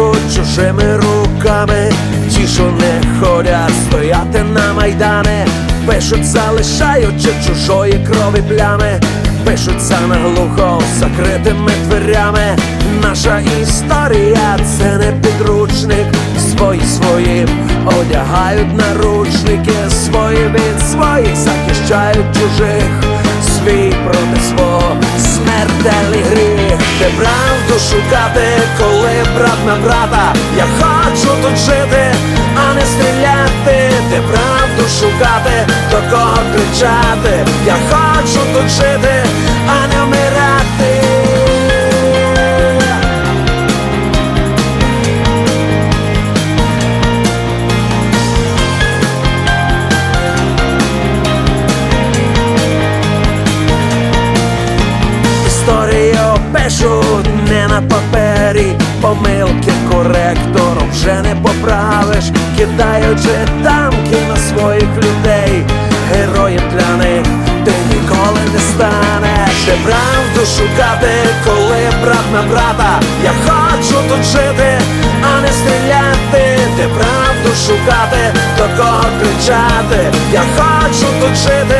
Пишуть чужими руками, ті, що не ходять стояти на майдани, пишуть, залишаючи чужої крові плями, пишуться наглухо закритими дверями. Наша історія це не підручник, свої своїм одягають наручники, свої від своїх захищають чужих, свій проти свого смертельний гріх, де правду шукати, коли брат на брата. Я хочу тут жити, а не стріляти, де правду шукати, до кого кричати. Я хочу тут жити, а не вмирати. Папері, помилки коректором вже не поправиш, кидаючи тамки на своїх людей, героєм для них ти ніколи не станеш. Де правду шукати, коли брат на брата. Я хочу тут жити, а не стріляти, де правду шукати, до кого кричати. Я хочу тут жити,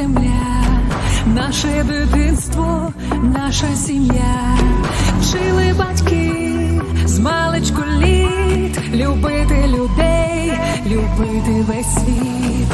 земля, наше дитинство, наша сім'я, вчили батьки з маличку літ, любити людей, любити весь світ,